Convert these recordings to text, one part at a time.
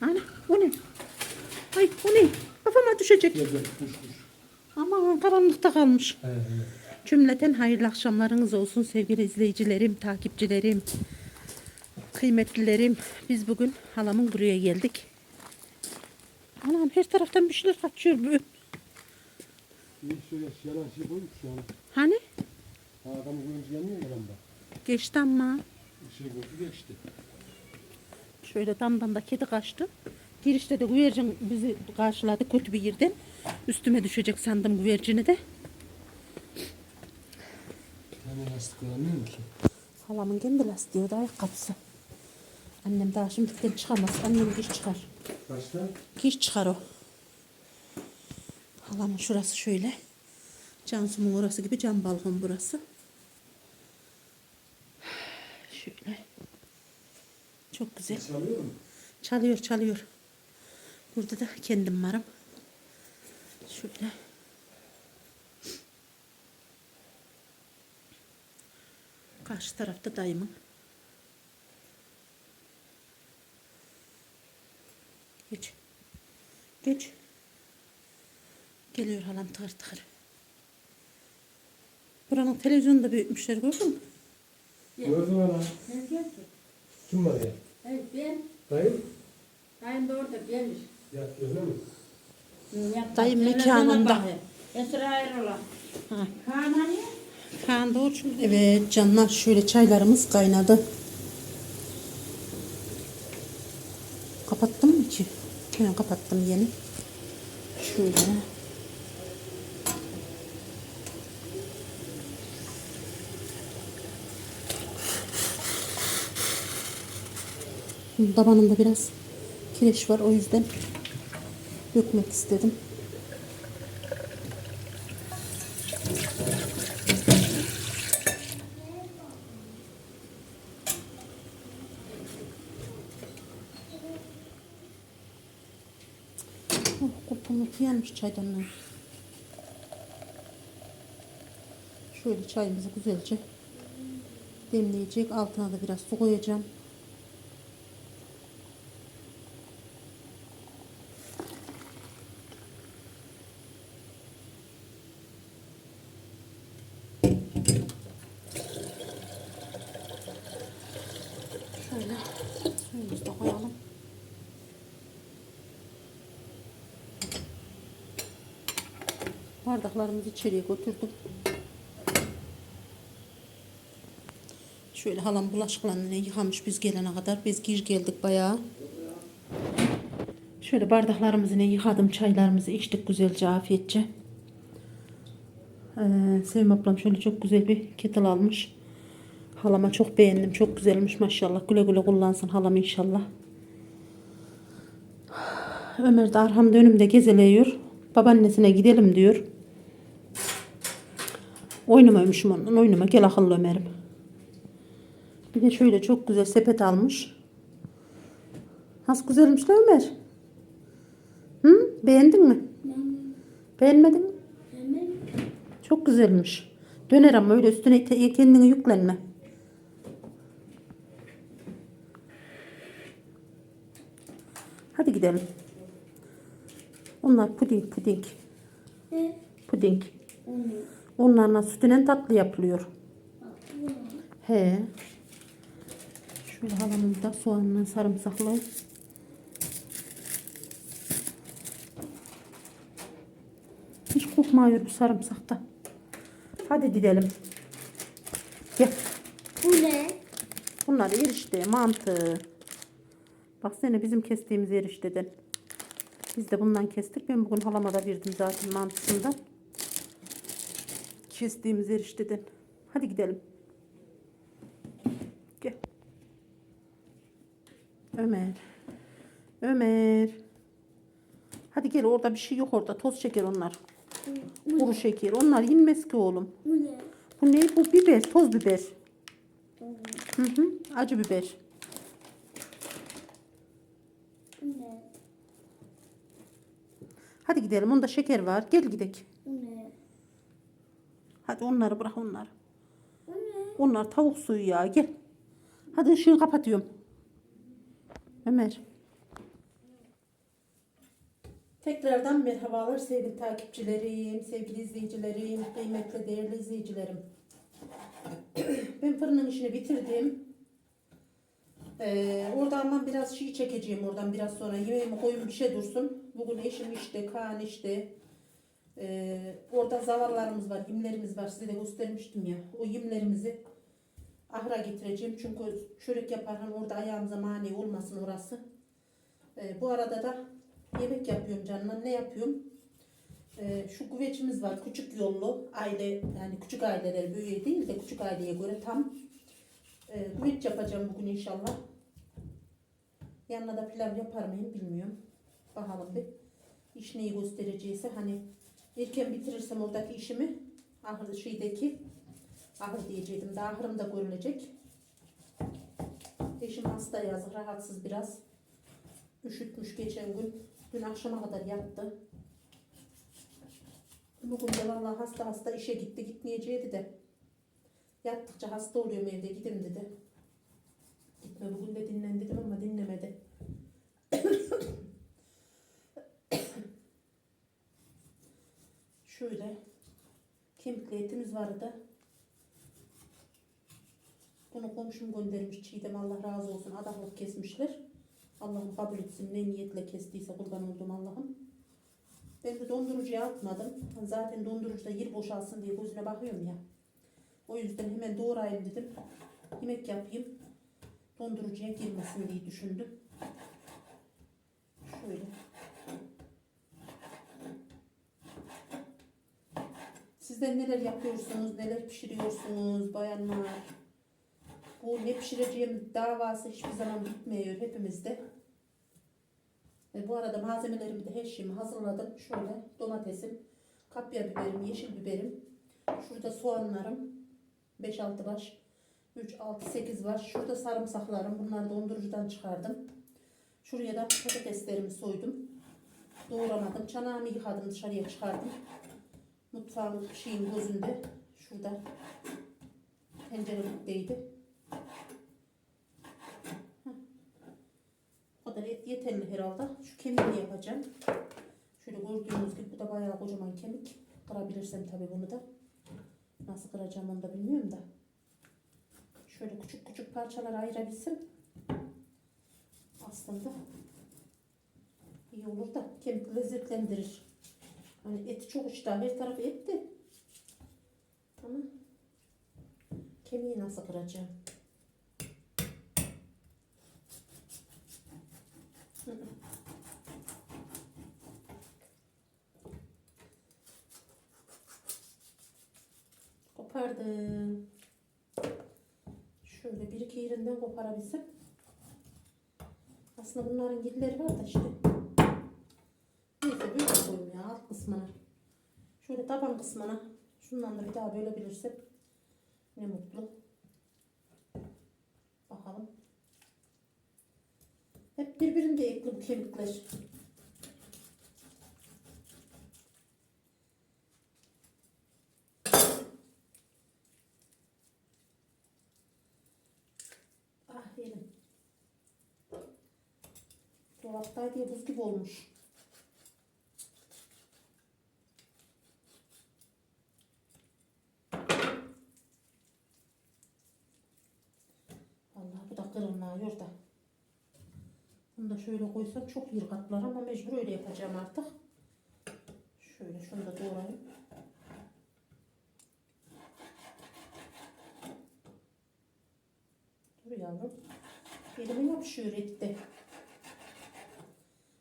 Ana o ne? Ay o ne? Kafama düşecek. Gel gel kuş kuş. Aman karanlıkta kalmış. He. Cümleten hayırlı akşamlarınız olsun sevgili izleyicilerim, takipçilerim, kıymetlilerim. Biz bugün halamın buraya geldik. Anam her taraftan bir şeyler kaçıyor. bu. Şey. Hani? Ha görünce yanıyor ya lamba. Geçti ama. Bir şey gördü geçti. Şöyle damdan da kedi kaçtı. Girişte de güvercin bizi karşıladı kötü bir yerden. Üstüme düşecek sandım güvercini de. Hemen lastik alamıyor mu ki? Halamın kendi lastiği da ayakkabısı. Annem daha şimdiden çıkamaz. Annem giş çıkar. Kaçta? Giş çıkar o. Halamın şurası şöyle. Cansu'nun orası gibi cam balkon burası. Şöyle. Çok güzel. Çalıyor mu? Çalıyor çalıyor. Burada da kendim varım. Şöyle. Karşı tarafta dayımın. Geç. Geç. Geliyor halam tıkır tıkır. Buranın televizyonu da büyütmüşler gördün mü? Gördüm ana. Kim var ya? Evet ben, Dayım? dayım da orada gelmiş. Yat öyle mi? Yapma. Dayım mekanında. Esra Erol'a. Kaan hani? Kaan doğru çünkü. Evet canlar şöyle çaylarımız kaynadı. Kapattım mı ki? Hemen kapattım yeni. Şöyle. Tabanında biraz kireç var o yüzden dökmek istedim. Oh, kupamız yanmış çaydanlığı. Şöyle çayımızı güzelce demleyecek. Altına da biraz su koyacağım. Şöyle suyumuzu da koyalım. Bardaklarımızı içeriye götürdüm. Şöyle halam bulaşıklarını yıkamış biz gelene kadar. Biz gir geldik bayağı. Şöyle bardaklarımızı yıkadım. Çaylarımızı içtik güzelce afiyetçe. Ee, Sevim ablam şöyle çok güzel bir kettle almış. Halama çok beğendim. Çok güzelmiş maşallah. Güle güle kullansın halam inşallah. Ömer de arhamda önümde gezeleyiyor. Babaannesine gidelim diyor. Oynamaymışım ondan. Oynama gel akıllı Ömer'im. Bir de şöyle çok güzel sepet almış. Nasıl güzelmiş lan Ömer? Hı? Beğendin mi? Beğenmedin mi? Çok güzelmiş. Döner ama öyle üstüne kendini yüklenme. Hadi gidelim. Onlar puding puding. Puding. Onlarla sütüne tatlı yapılıyor. He. Şöyle halamın da soğanla sarımsaklı. Hiç kokmuyor bu sarımsakta. Hadi gidelim. Gel. Bu ne? Bunlar erişte, mantı. Bak sene bizim kestiğimiz erişteden. Biz de bundan kestik. Ben bugün halama da verdim zaten mantısından. Kestiğimiz erişteden. Hadi gidelim. Gel. Ömer. Ömer. Hadi gel orada bir şey yok orada. Toz şeker onlar. Kuru şeker. Onlar yenmez ki oğlum. Bu ne? Bu ne? Bu biber. Toz biber. Hı hı. Acı biber. Bu ne? Hadi gidelim. Onda şeker var. Gel gidelim. Hadi onları bırak onları. Bu ne? Onlar tavuk suyu ya. Gel. Hadi ışığı kapatıyorum. Ömer. Tekrardan merhabalar sevgili takipçilerim, sevgili izleyicilerim, kıymetli değerli izleyicilerim. Ben fırının işini bitirdim. Ee, oradan ben biraz şey çekeceğim oradan biraz sonra yemeğimi koyun bir şey dursun. Bugün eşim işte, Kaan işte. Ee, orada zavallarımız var, yimlerimiz var. Size de göstermiştim ya. O yimlerimizi ahıra getireceğim. Çünkü çörek yaparken orada ayağımıza mani olmasın orası. Ee, bu arada da yemek yapıyorum canına. Ne yapıyorum? Ee, şu güveçimiz var. Küçük yollu. Aile yani küçük aileler büyüğe değil de küçük aileye göre tam e, güveç yapacağım bugün inşallah. Yanına da pilav yapar mıyım bilmiyorum. Bakalım bir. İş neyi göstereceğiyse hani erken bitirirsem oradaki işimi ahır şeydeki ahır diyecektim. Daha ahırım da görülecek. Eşim hasta yazık rahatsız biraz. Üşütmüş geçen gün. Dün akşama kadar yattı. Bugün de vallahi hasta hasta işe gitti gitmeyeceğiydi de. Yattıkça hasta oluyorum evde gidin dedi. Gitme bugün de dinlen dedim ama dinlemedi. Şöyle kemikli etimiz vardı. Bunu komşum göndermiş Çiğdem Allah razı olsun adaklık kesmişler. Allah'ım kabul etsin ne niyetle kestiyse kurban oldum Allah'ım. Ben de dondurucuya atmadım. Zaten dondurucuda yer boşalsın diye gözüne bakıyorum ya. O yüzden hemen doğrayayım dedim. Yemek yapayım. Dondurucuya girmesin diye düşündüm. Şöyle. Sizler neler yapıyorsunuz, neler pişiriyorsunuz bayanlar? Bu ne pişireceğim davası hiçbir zaman bitmiyor hepimizde. Ve bu arada malzemelerimi de her şeyimi hazırladım. Şöyle domatesim, kapya biberim, yeşil biberim. Şurada soğanlarım. 5-6 baş. 3, 6, 8 var. Şurada sarımsaklarım. Bunları dondurucudan çıkardım. Şuraya da patateslerimi soydum. Doğramadım. Çanağımı yıkadım dışarıya çıkardım. Mutfağın şeyin gözünde. Şurada tencerelikteydi. O kadar et yeterli herhalde. Şu kemiğini yapacağım. Şöyle gördüğünüz gibi bu da bayağı kocaman kemik. Kırabilirsem tabii bunu da. Nasıl kıracağım onu da bilmiyorum da. Şöyle küçük küçük parçalara ayırabilsem aslında iyi olur da kemik lezzetlendirir. Hani eti çok iştah her tarafı etti. Ama kemiği nasıl kıracağım? Kopardım. Şöyle bir iki yerinden koparabilsem. Aslında bunların gilleri var da işte. Koyayım ya alt kısmına. Şöyle taban kısmına. Şundan da bir daha bölebilirsem. Ne mutlu. Bakalım. Hep birbirinde ekli bu kemikler. Ah elim. Dolaptaydı diye buz gibi olmuş. Vallahi bu da kırılmıyor da. Bunu da şöyle koysam çok yer katlar ama mecbur öyle yapacağım artık. Şöyle şunu da doğrayayım. Dur yavrum. Elime yapışıyor etti.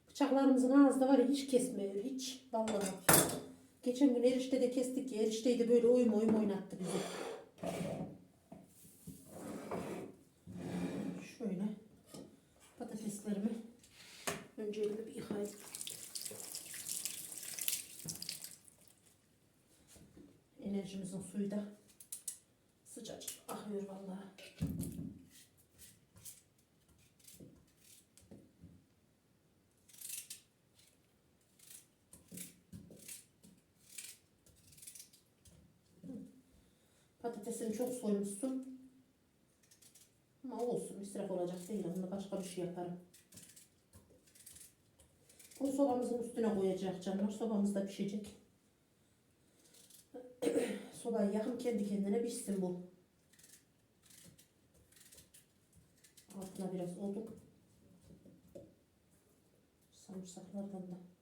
Bıçaklarımızın ağzı da var ya hiç kesmiyor hiç. Vallahi. Geçen gün erişte de kestik ya. Erişteyi de böyle oyun oyun oynattı bizi. Şöyle patateslerimi önce elimi bir yıkayayım. Enerjimizin suyu da sıcacık akıyor vallahi. Patatesini çok soymuşsun. Ama olsun israf olacak değil. Onunla başka bir şey yaparım. O sobamızın üstüne koyacak canlar. Sobamızda pişecek. Sobayı yakın kendi kendine pişsin bu. Altına biraz odun. Sarımsaklardan da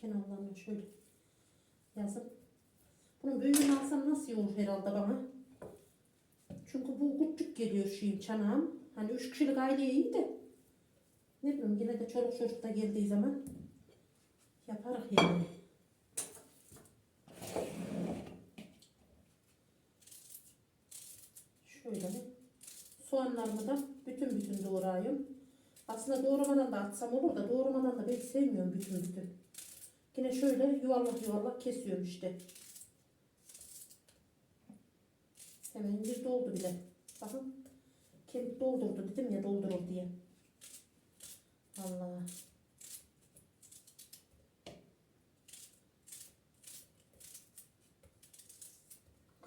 Kenarlarına şöyle yazıp. Bunun büyüğünü alsam nasıl olur herhalde bana? Çünkü bu küçük geliyor şeyim çanağım. Hani üç kişilik aileye iyi de. Ne bileyim yine de çoluk çocuk da geldiği zaman yaparız yani. Şöyle soğanlarımı da bütün bütün doğrayayım. Aslında doğramadan da atsam olur da doğramadan da ben sevmiyorum bütün bütün. Yine şöyle yuvarlak yuvarlak kesiyorum işte. Hemen bir doldu bile. Bakın. Kemik doldurdu dedim ya doldurur diye. Allah.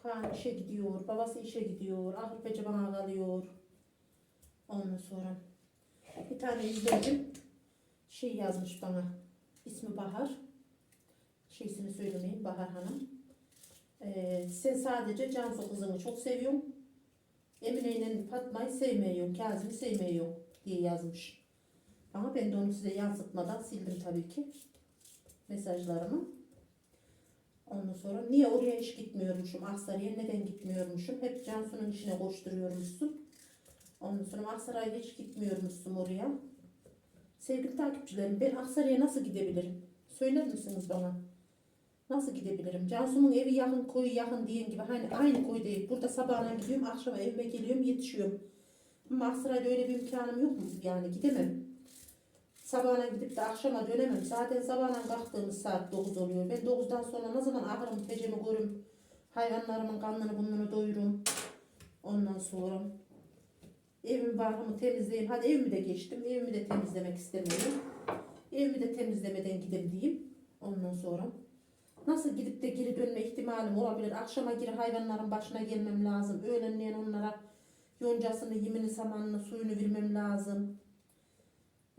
Kaan işe gidiyor, babası işe gidiyor, Ahır Bece bana kalıyor. Ondan sonra bir tane izledim. Şey yazmış bana. İsmi Bahar. Şeysini söylemeyeyim Bahar Hanım. Ee, sen sadece Cansu kızını çok seviyorsun. Emine ile Fatma'yı sevmiyorsun. Kazım'ı sevmiyorsun diye yazmış. Ama ben de onu size yansıtmadan sildim tabii ki. Mesajlarımı. Ondan sonra niye oraya hiç gitmiyormuşum? Aksaray'a neden gitmiyormuşum? Hep Cansu'nun işine koşturuyormuşsun. Ondan sonra Aksaray'a hiç gitmiyormuşsun oraya. Sevgili takipçilerim ben Aksaray'a nasıl gidebilirim? Söyler misiniz bana? Nasıl gidebilirim? Cansu'nun evi yakın, koyu yakın diyeyim gibi. Hani aynı koy değil. Burada sabahına gidiyorum, akşama evime geliyorum, yetişiyorum. Ama Aksaray'da öyle bir imkanım yok mu? Yani gidemem. Sabahına gidip de akşama dönemem. Zaten sabahına kalktığımız saat 9 oluyor. Ben 9'dan sonra ne zaman ahırımı tecemi görürüm. Hayvanlarımın kanını bununu doyurum. Ondan sonra evimi barkımı temizleyeyim. Hadi evimi de geçtim. Evimi de temizlemek istemiyorum. Evimi de temizlemeden gideyim diyeyim. Ondan sonra nasıl gidip de geri dönme ihtimalim olabilir. Akşama geri hayvanların başına gelmem lazım. Öğlenleyin onlara yoncasını, yemini, samanını, suyunu vermem lazım.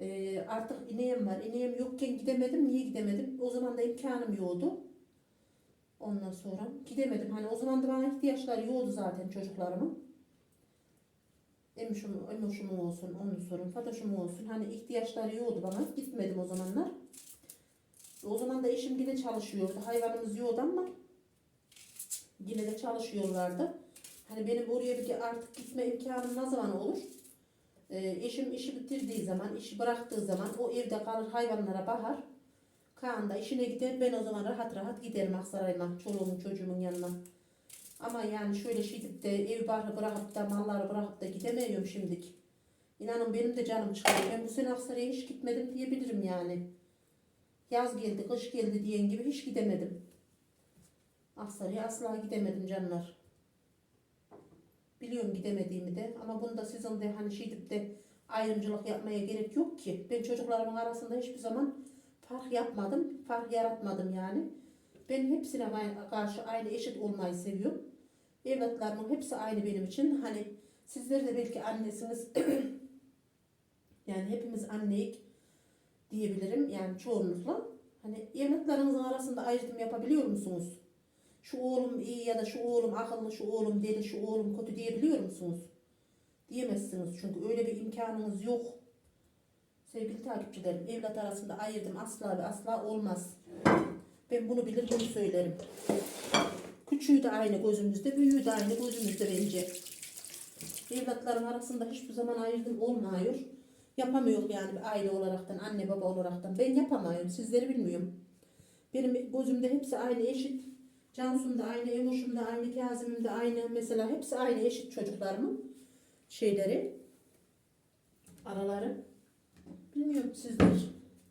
Ee, artık ineğim var. İneğim yokken gidemedim. Niye gidemedim? O zaman da imkanım yoktu. Ondan sonra gidemedim. Hani o zaman da bana ihtiyaçları yoktu zaten çocuklarımın. Emişim, emişim olsun, onun sorun, Fatoşum olsun. Hani ihtiyaçları yoktu bana. Gitmedim o zamanlar. O zaman da eşim yine çalışıyordu. Hayvanımız yoktu ama yine de çalışıyorlardı. Hani benim oraya bir artık gitme imkanım ne zaman olur? Ee, eşim işi bitirdiği zaman, işi bıraktığı zaman o evde kalır hayvanlara bahar. Kaan da işine gider. Ben o zaman rahat rahat giderim Aksaray'la, çoluğumun çocuğumun yanına. Ama yani şöyle deyip de ev barı bırakıp da malları bırakıp da gidemiyorum şimdilik. İnanın benim de canım çıkıyor. Ben bu sene Aksaray'a hiç gitmedim diyebilirim yani. Yaz geldi, kış geldi diyen gibi hiç gidemedim. Aksaray'a asla gidemedim canlar. Biliyorum gidemediğimi de ama bunu da sizin de hani deyip de ayrımcılık yapmaya gerek yok ki. Ben çocuklarımın arasında hiçbir zaman fark yapmadım, fark yaratmadım yani. Ben hepsine karşı aynı eşit olmayı seviyorum. Evlatlarımın hepsi aynı benim için. Hani sizler de belki annesiniz. yani hepimiz anneyik diyebilirim yani çoğunlukla. Hani evlatlarınızın arasında ayrım yapabiliyor musunuz? Şu oğlum iyi ya da şu oğlum akıllı, şu oğlum deli, şu oğlum kötü diyebiliyor musunuz? Diyemezsiniz çünkü öyle bir imkanınız yok. Sevgili takipçilerim, evlat arasında ayırdım asla ve asla olmaz. Ben bunu bilir, bunu söylerim. Küçüğü de aynı gözümüzde, büyüğü de aynı gözümüzde bence. Evlatların arasında hiçbir zaman ayırdım olmuyor. Yapamıyor yani aile olaraktan, anne baba olaraktan. Ben yapamıyorum, sizleri bilmiyorum. Benim gözümde hepsi aynı eşit. Cansu'm da aynı, Emoş'um da aynı, Kazım'ım da aynı. Mesela hepsi aynı eşit çocuklarımın şeyleri, araları. Bilmiyorum sizler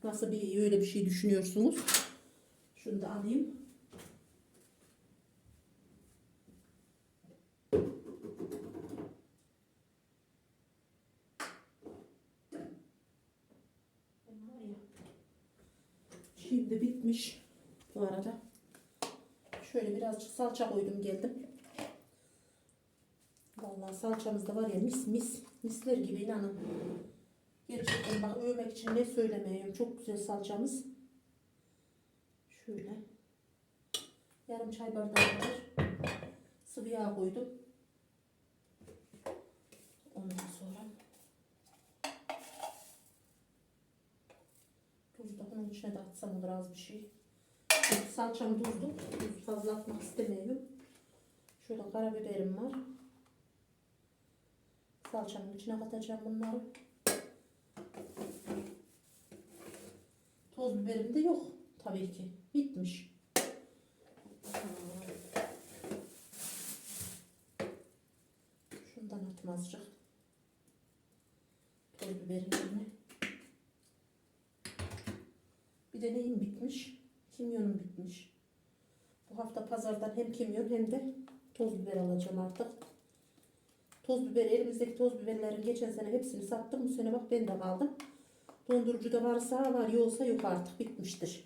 nasıl bir öyle bir şey düşünüyorsunuz. Şunu da alayım. Şeyim de bitmiş bu arada. Şöyle birazcık salça koydum geldim. Vallahi salçamız da var ya mis mis. Misler gibi inanın. Gerçekten bak övmek için ne söylemeyeyim. Çok güzel salçamız. Şöyle. Yarım çay bardağı kadar sıvı yağ koydum. Ondan sonra tuz da bunun içine de atsam olur az bir şey. Çünkü salçam tuzlu. Tuz fazla atmak istemiyorum. Şöyle karabiberim var. Salçanın içine katacağım bunları. Toz biberim de yok tabii ki. Bitmiş. Şundan atım azıcık. Toz biberin içine. Bir de neyim bitmiş? Kimyonum bitmiş. Bu hafta pazardan hem kimyon hem de toz biber alacağım artık. Toz biber, elimizdeki toz biberlerin geçen sene hepsini sattım. Bu sene bak ben de aldım. Dondurucuda varsa var, yoksa yok artık bitmiştir.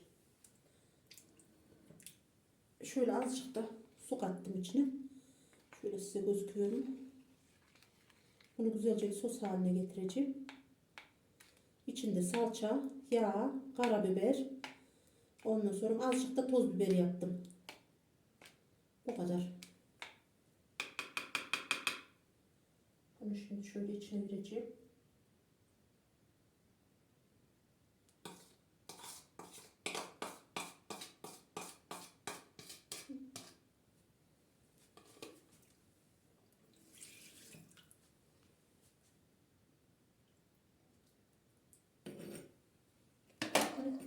Şöyle azıcık da su kattım içine. Şöyle size gözüküyorum. Bunu güzelce bir sos haline getireceğim. İçinde salça, yağ, karabiber. Ondan sonra azıcık da toz biber yaptım. Bu kadar. Bunu şimdi şöyle içine vereceğim.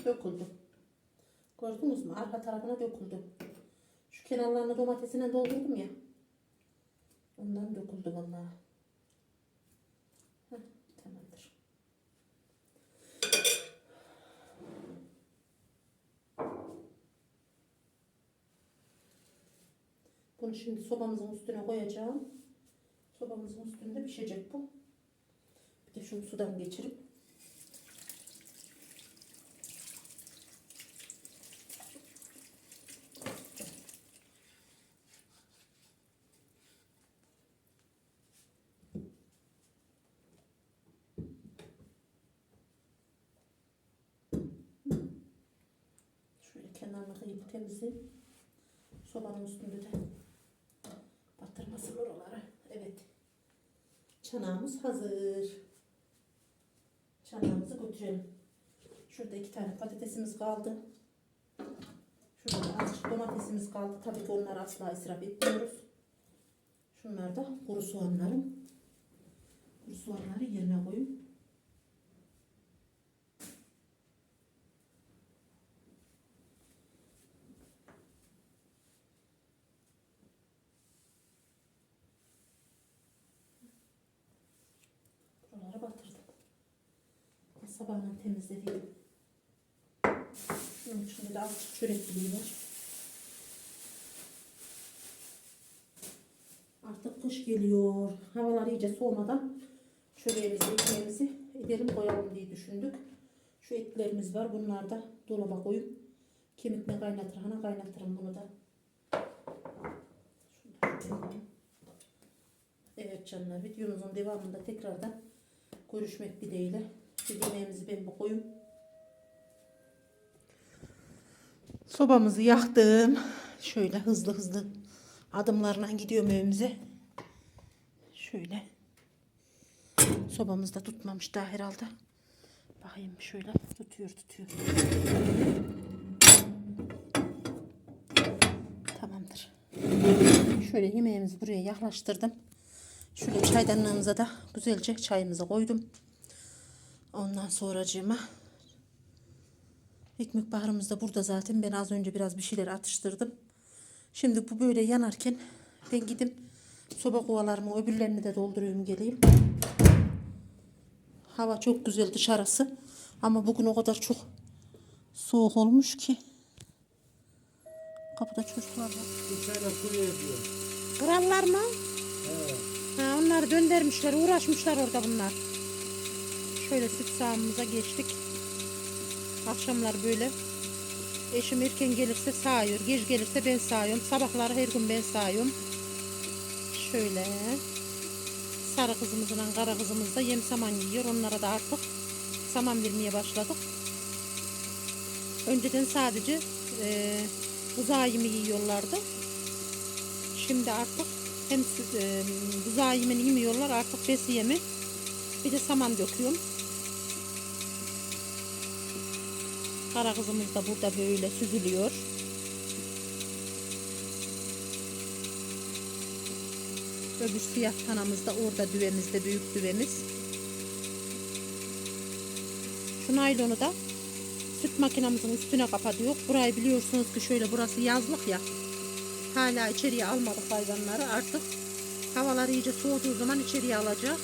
Döküldü. Gördünüz mü? Arka tarafına döküldü. Kenarlarını domatesine doldurdum ya. Ondan döküldü vallahi. Tamamdır. Bunu şimdi sobamızın üstüne koyacağım. Sobamızın üstünde pişecek bu. Bir de şunu sudan geçirip Şöyle kenarını temizleyeyim. Sobanın üstünde de batırmasın oraları. Evet. Çanağımız hazır. Çanağımızı götürelim. Şurada iki tane patatesimiz kaldı. Şurada da azıcık domatesimiz kaldı. Tabii ki onları asla israf etmiyoruz. Şunlar da kuru soğanlarım. Kuru soğanları yerine koyayım. Buraları batırdım. Sabahın temizlediğim. Şunun içinde de azıcık çörek biliği var. Artık kış geliyor. Havalar iyice soğumadan çöreğimizi, ekmeğimizi edelim koyalım diye düşündük. Şu etlerimiz var. Bunlar da dolaba koyup kemikle kaynatır. Hana kaynatırım bunu da. Evet canlar videomuzun devamında tekrardan görüşmek dileğiyle. Şu yemeğimizi ben bu koyayım. Sobamızı yaktım. Şöyle hızlı hızlı adımlarla gidiyorum evimize. Şöyle. Sobamız da tutmamış daha herhalde. Bakayım şöyle tutuyor tutuyor. Tamamdır. Şöyle yemeğimizi buraya yaklaştırdım. Şöyle çaydanlığımıza da güzelce çayımızı koydum. Ondan sonracığıma ekmek baharımız da burada zaten. Ben az önce biraz bir şeyler atıştırdım. Şimdi bu böyle yanarken ben gidip soba kovalarımı öbürlerini de dolduruyorum geleyim. Hava çok güzel dışarısı. Ama bugün o kadar çok soğuk olmuş ki. Kapıda çocuklar var. Tane kurye yapıyor. Krallar mı? He. Ha, onları döndürmüşler, uğraşmışlar orada bunlar. Şöyle süt sahamımıza geçtik. Akşamlar böyle Eşim erken gelirse sağıyor. Geç gelirse ben sağıyorum. Sabahları her gün ben sağıyorum. Şöyle. Sarı kızımızla kara kızımız da yem saman yiyor. Onlara da artık saman vermeye başladık. Önceden sadece e, buzağı yemi yiyorlardı. Şimdi artık hem e, buzağı yemini yemiyorlar artık besi yemi. Bir de saman döküyorum. Kara da burada böyle süzülüyor. Öbür siyah tanamız da orada düvemiz de büyük düvemiz. Şu naylonu da süt makinamızın üstüne kapatıyor. Burayı biliyorsunuz ki şöyle burası yazlık ya. Hala içeriye almadık hayvanları. Artık havalar iyice soğuduğu zaman içeriye alacak.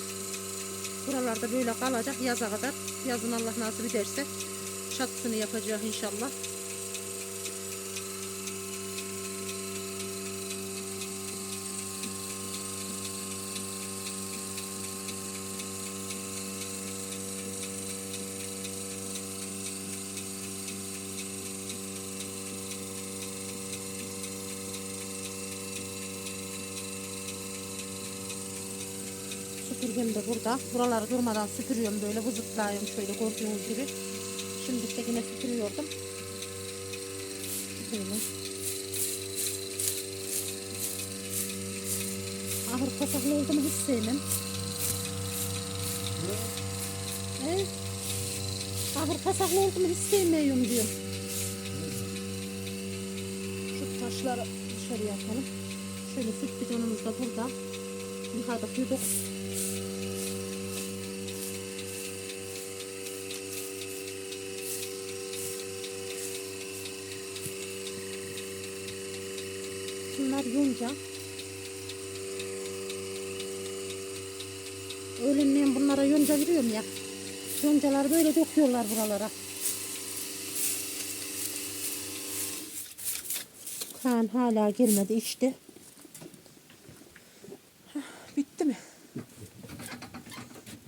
Buralarda böyle kalacak yaza kadar. Yazın Allah nasip ederse çatısını yapacak inşallah. Süpürgem de burada. Buraları durmadan süpürüyorum böyle vızıtlayıyorum şöyle gördüğünüz gibi. İşte yine süpürüyordum. Böyle. Ahır pasaklı olduğunu hiç sevmem. He? Ahır pasaklı olduğunu hiç sevmiyorum diyorum. Şu taşları dışarıya atalım. Şöyle süt bidonumuz da burada. Yıkadık yuduk. Bunlar yonca. Öğlenleyin bunlara yonca veriyorum ya. Yoncalar böyle döküyorlar buralara. Kaan hala gelmedi işte. Hah, Bitti mi?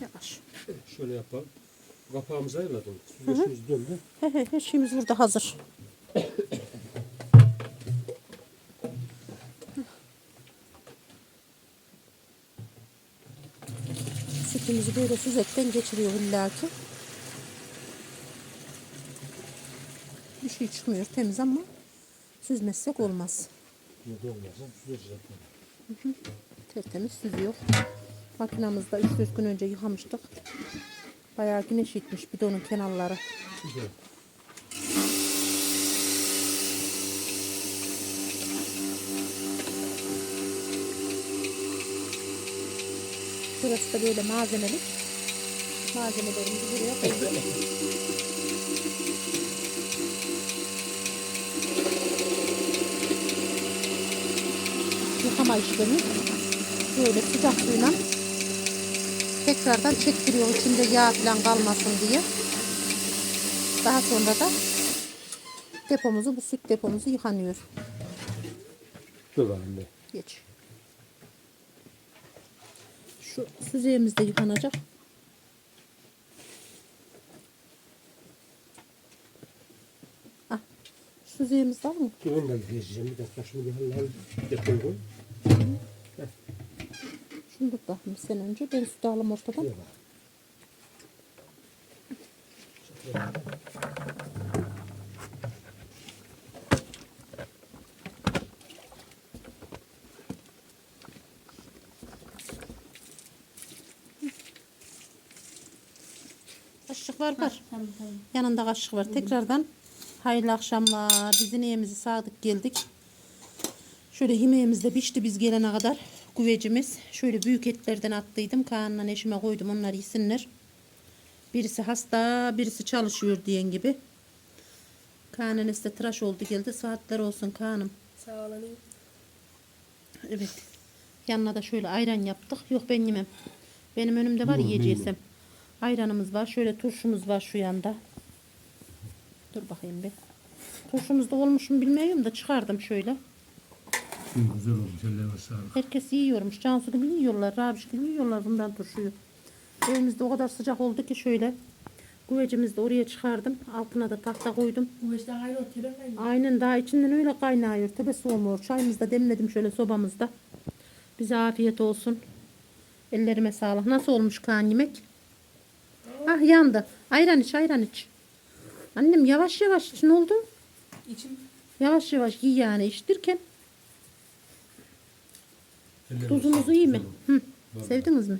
Yavaş. Şöyle yapalım. Kapağımızı ayırladım. Süzgeçimiz döndü. He he, her şeyimiz burada hazır. Sütümüzü böyle süzetten geçiriyor illaki. Bir şey çıkmıyor temiz ama süzmezsek olmaz. Burada olmazsa süzeceğiz zaten. Tertemiz süzüyor. Makinamızda 3-4 gün önce yıkamıştık. Bayağı güneş gitmiş bidonun kenarları. Güzel. Burası da böyle malzemelik. Malzemelerimizi buraya koyuyoruz. Yıkama işlemi böyle sıcak suyla tekrardan çektiriyorum içinde yağ falan kalmasın diye. Daha sonra da depomuzu bu süt depomuzu yıkanıyor. Dur anne. Geç. Şu süzeyimiz de yıkanacak. Ah, süzeyimiz var mı? Ondan gezeceğim. Bir dakika şunu bir halledelim. Depoyu. Şunu tut bakayım sen önce. Ben sütü alayım ortadan. Şuraya bak. Kaşık var var. Tamam tamam. Yanında kaşık var. Tekrardan hayırlı akşamlar. Biz yemeğimizi sağdık geldik. Şöyle yemeğimiz de pişti biz gelene kadar. Güvecimiz. Şöyle büyük etlerden attıydım. Kaan'la eşime koydum onlar yesinler. Birisi hasta, birisi çalışıyor diyen gibi. Kaan'ın de tıraş oldu geldi. Saatler olsun Kaan'ım. Sağ olun. Evet. Yanına da şöyle ayran yaptık. Yok ben yemem. Benim önümde var yiyeceğim. Ayranımız var. Şöyle turşumuz var şu yanda. Dur bakayım bir. Turşumuz da olmuş mu bilmiyorum da çıkardım şöyle. Güzel olmuş. Ellerine sağlık. Herkes yiyormuş. Cansu gibi yiyorlar. Rabiş gibi yiyorlar bundan turşuyu. Evimizde o kadar sıcak oldu ki şöyle Güvecimizi de oraya çıkardım. Altına da tahta koydum. İşte ayrı tebe. Aynen daha içinden öyle kaynıyor. Tebe soğumuyor. Çayımızı da demledim şöyle sobamızda. Bize afiyet olsun. Ellerime sağlık. Nasıl olmuş Kaan yemek? Ah yandı. Ayran iç ayran iç. Annem yavaş yavaş iç. Ne oldu? İçim Yavaş yavaş giy yani içtirken. Tuzumuz iyi mi? Hı. Sevdiniz mi?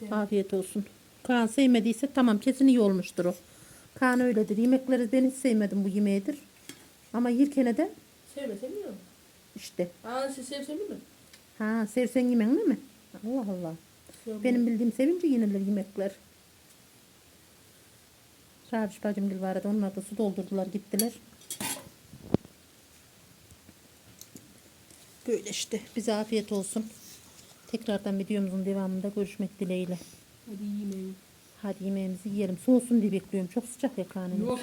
sevmem. Afiyet olsun. Kaan sevmediyse tamam kesin iyi olmuştur o. Kaan öyledir. Yemekleri ben hiç sevmedim bu yemeğidir. Ama yerkene de Sevme sevmiyor musun? işte. Aa siz sevsem mi? Ha sevsen yemen mi mi? Allah Allah. Sevmem. Benim bildiğim sevince yenilir yemekler. Rabiş bacım gibi vardı. Onlar da su doldurdular gittiler. Böyle işte. Bize afiyet olsun. Tekrardan videomuzun devamında görüşmek dileğiyle. Hadi yemeği. Hadi yemeğimizi yiyelim. Soğusun diye bekliyorum. Çok sıcak ya karnım. Yok.